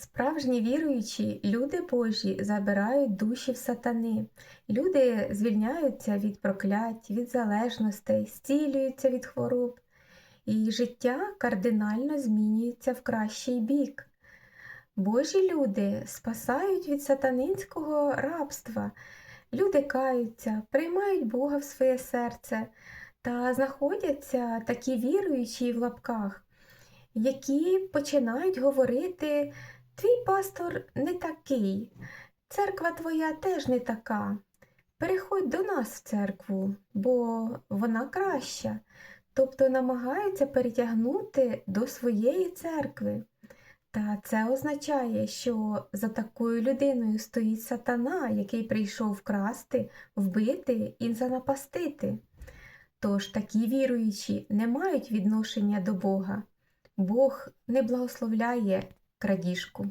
Справжні віруючі, люди Божі забирають душі в сатани. Люди звільняються від проклять, від залежностей, зцілюються від хвороб, і життя кардинально змінюється в кращий бік. Божі люди спасають від сатанинського рабства. Люди каються, приймають Бога в своє серце та знаходяться такі віруючі в лапках, які починають говорити: Твій пастор не такий, церква твоя теж не така. Переходь до нас в церкву, бо вона краща. Тобто намагаються перетягнути до своєї церкви. Та це означає, що за такою людиною стоїть сатана, який прийшов вкрасти, вбити і занапастити. Тож такі віруючі не мають відношення до Бога. Бог не благословляє крадіжку.